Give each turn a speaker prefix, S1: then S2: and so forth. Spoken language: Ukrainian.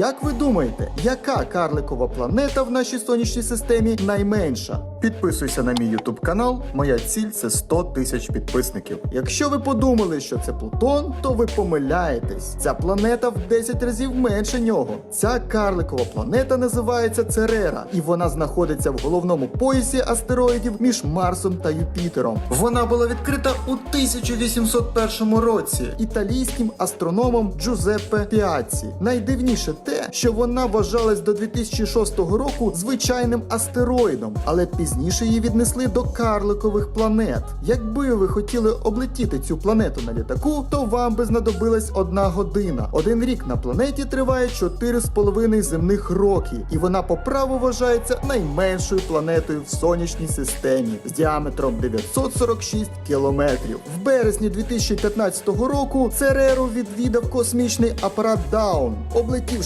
S1: Як ви думаєте, яка карликова планета в нашій сонячній системі найменша? Підписуйся на мій YouTube канал. Моя ціль це 100 тисяч підписників. Якщо ви подумали, що це Плутон, то ви помиляєтесь. Ця планета в 10 разів менше нього. Ця карликова планета називається Церера, і вона знаходиться в головному поясі астероїдів між Марсом та Юпітером. Вона була відкрита у 1801 році італійським астрономом Джузеппе Піаці. Найдивніше те, що вона вважалась до 2006 року звичайним астероїдом, але пізніше її віднесли до карликових планет. Якби ви хотіли облетіти цю планету на літаку, то вам би знадобилась одна година. Один рік на планеті триває 4,5 земних роки, і вона по праву вважається найменшою планетою в сонячній системі з діаметром 946 кілометрів. В березні 2015 року Цереру відвідав космічний апарат Даун, облетівши